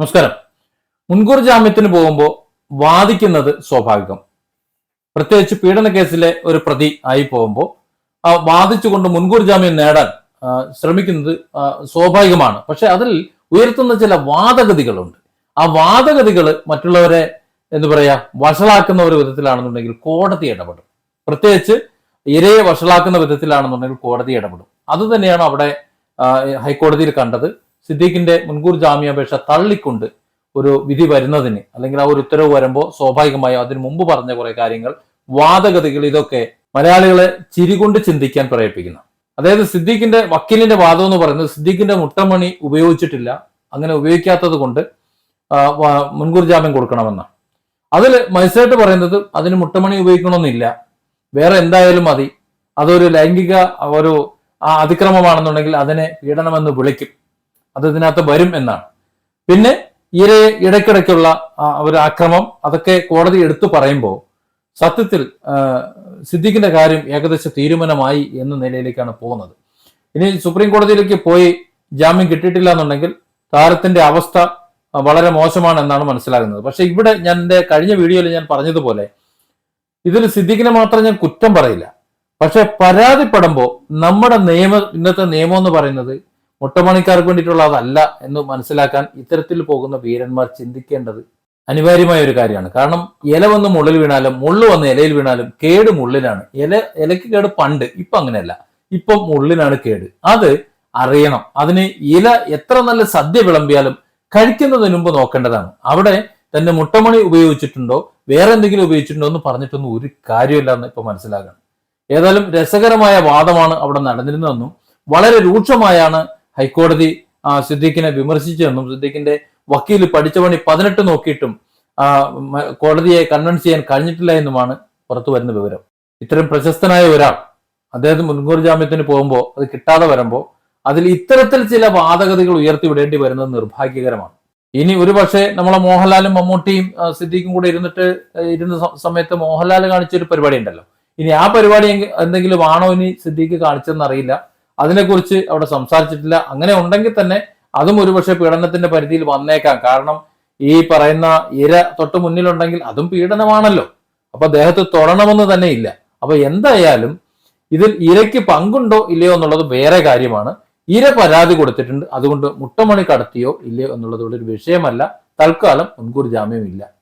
നമസ്കാരം. മുൻകൂർ ജാമ്യത്തിന് പോകുമ്പോൾ വാദിക്കുന്നത് സ്വാഭാവികം. പ്രത്യേകിച്ച് പീഡന കേസിലെ ഒരു പ്രതി ആയി പോകുമ്പോൾ ആ വാദിച്ചുകൊണ്ട് മുൻകൂർ ജാമ്യം നേടാൻ ശ്രമിക്കുന്നത് സ്വാഭാവികമാണ്. പക്ഷെ അതിൽ ഉയർത്തുന്ന ചില വാദഗതികളുണ്ട്. ആ വാദഗതികൾ മറ്റുള്ളവരെ എന്ന് പറയാ വഷളാക്കുന്ന ഒരു വിധത്തിലാണെന്നുണ്ടെങ്കിൽ കോടതി ഇടപെടും. പ്രത്യേകിച്ച് ഇരയെ വഷളാക്കുന്ന വിധത്തിലാണെന്നുണ്ടെങ്കിൽ കോടതി ഇടപെടും. അത് തന്നെയാണ് അവിടെ ഹൈക്കോടതിയിൽ കണ്ടത്. സിദ്ദീഖിന്റെ മുൻകൂർ ജാമ്യാപേക്ഷ തള്ളിക്കൊണ്ട് ഒരു വിധി വരുന്നതിന് അല്ലെങ്കിൽ ആ ഒരു ഉത്തരവ് വരുമ്പോൾ സ്വാഭാവികമായും അതിനു മുമ്പ് പറഞ്ഞ കുറെ കാര്യങ്ങൾ വാദഗതികൾ ഇതൊക്കെ മലയാളികളെ ചിരികൊണ്ട് ചിന്തിക്കാൻ പ്രേരിപ്പിക്കുന്നു. അതായത് സിദ്ദീഖിന്റെ വക്കീലിന്റെ വാദം എന്ന് പറയുന്നത് സിദ്ദീഖിന്റെ മുട്ടമണി ഉപയോഗിച്ചിട്ടില്ല അങ്ങനെ ഉപയോഗിക്കാത്തത് കൊണ്ട് മുൻകൂർ ജാമ്യം കൊടുക്കണമെന്നാണ്. അതിൽ മജിസ്ട്രേറ്റ് പറയുന്നത് അതിന് മുട്ടമണി ഉപയോഗിക്കണമെന്നില്ല വേറെ എന്തായാലും മതി അതൊരു ലൈംഗിക ഒരു അതിക്രമമാണെന്നുണ്ടെങ്കിൽ അതിനെ പീഡനമെന്ന് വിളിക്കും. അത് ഇതിനകത്ത് വരും എന്നാണ്. പിന്നെ ഇരയെ ഇടയ്ക്കിടയ്ക്കുള്ള ഒരു ആക്രമം അതൊക്കെ കോടതി എടുത്തു പറയുമ്പോൾ സത്യത്തിൽ സിദ്ദീഖിന്റെ കാര്യം ഏകദേശം തീരുമാനമായി എന്ന നിലയിലേക്കാണ് പോകുന്നത്. ഇനി സുപ്രീം കോടതിയിലേക്ക് പോയി ജാമ്യം കിട്ടിയിട്ടില്ല എന്നുണ്ടെങ്കിൽ താരത്തിന്റെ അവസ്ഥ വളരെ മോശമാണ് എന്നാണ് മനസ്സിലാകുന്നത്. പക്ഷെ ഇവിടെ ഞാൻ എന്റെ കഴിഞ്ഞ വീഡിയോയിൽ ഞാൻ പറഞ്ഞതുപോലെ ഇതിൽ സിദ്ദിഖിനെ മാത്രം ഞാൻ കുറ്റം പറയില്ല. പക്ഷെ പരാതിപ്പെടുമ്പോൾ നമ്മുടെ നിയമ ഇന്നത്തെ നിയമം എന്ന് പറയുന്നത് മുട്ടമണിക്കാർക്ക് വേണ്ടിയിട്ടുള്ളതല്ല എന്ന് മനസ്സിലാക്കാൻ ഇത്തരത്തിൽ പോകുന്ന വീരന്മാർ ചിന്തിക്കേണ്ടത് അനിവാര്യമായ ഒരു കാര്യമാണ്. കാരണം ഇല വന്ന് മുള്ളിൽ വീണാലും മുള്ളു വന്ന് ഇലയിൽ വീണാലും കേട് മുള്ളിലാണ്. ഇല ഇലയ്ക്ക് കേട് പണ്ട് ഇപ്പൊ അങ്ങനെയല്ല. ഇപ്പം മുള്ളിലാണ് കേട്. അത് അറിയണം. അതിന് ഇല എത്ര നല്ല സദ്യ വിളമ്പിയാലും കഴിക്കുന്നതിന് മുമ്പ് നോക്കേണ്ടതാണ്. അവിടെ തന്നെ മുട്ടമണി ഉപയോഗിച്ചിട്ടുണ്ടോ വേറെ എന്തെങ്കിലും ഉപയോഗിച്ചിട്ടുണ്ടോ എന്ന് പറഞ്ഞിട്ടൊന്നും ഒരു കാര്യമില്ല എന്ന് ഇപ്പൊ മനസ്സിലാക്കണം ഏതായാലും രസകരമായ വാദമാണ് അവിടെ നടന്നിരുന്നതെന്നും വളരെ രൂക്ഷമായാണ് ഹൈക്കോടതി സിദ്ദീഖിനെ വിമർശിച്ചെന്നും സിദ്ദീഖിന്റെ വക്കീൽ പഠിച്ച പണി പതിനെട്ട് നോക്കിയിട്ടും കോടതിയെ കൺവിൻസ് ചെയ്യാൻ കഴിഞ്ഞിട്ടില്ല എന്നുമാണ് പുറത്തു വരുന്ന വിവരം. ഇത്തരം പ്രശസ്തനായ ഒരാൾ അദ്ദേഹം മുൻകൂർ ജാമ്യത്തിന് പോകുമ്പോൾ അത് കിട്ടാതെ വരുമ്പോൾ അതിൽ ഇത്തരത്തിൽ ചില വാദഗതികൾ ഉയർത്തിവിടേണ്ടി വരുന്നത് നിർഭാഗ്യകരമാണ്. ഇനി ഒരു പക്ഷേ നമ്മളെ മോഹൻലാലും മമ്മൂട്ടിയും സിദ്ദീഖും കൂടെ ഇരുന്നിട്ട് ഇരുന്ന സമയത്ത് മോഹൻലാൽ കാണിച്ചൊരു പരിപാടി ഉണ്ടല്ലോ ഇനി ആ പരിപാടി എന്തെങ്കിലും ആണോ ഇനി സിദ്ദീഖ് കാണിച്ചതെന്ന് അറിയില്ല. അതിനെക്കുറിച്ച് അവിടെ സംസാരിച്ചിട്ടില്ല. അങ്ങനെ ഉണ്ടെങ്കിൽ തന്നെ അതും ഒരുപക്ഷെ പീഡനത്തിന്റെ പരിധിയിൽ വന്നേക്കാം. കാരണം ഈ പറയുന്ന ഇര തൊട്ട് മുന്നിലുണ്ടെങ്കിൽ അതും പീഡനമാണല്ലോ. അപ്പൊ അദ്ദേഹത്തെ തൊടണമെന്ന് തന്നെ ഇല്ല. അപ്പൊ എന്തായാലും ഇതിൽ ഇരയ്ക്ക് പങ്കുണ്ടോ ഇല്ലയോ എന്നുള്ളത് വേറെ കാര്യമാണ്. ഇര പരാതി കൊടുത്തിട്ടുണ്ട്. അതുകൊണ്ട് മുട്ടമണി കടത്തിയോ ഇല്ലയോ എന്നുള്ളത് ഇവിടെ ഒരു വിഷയമല്ല. തൽക്കാലം മുൻകൂർ ജാമ്യമില്ല.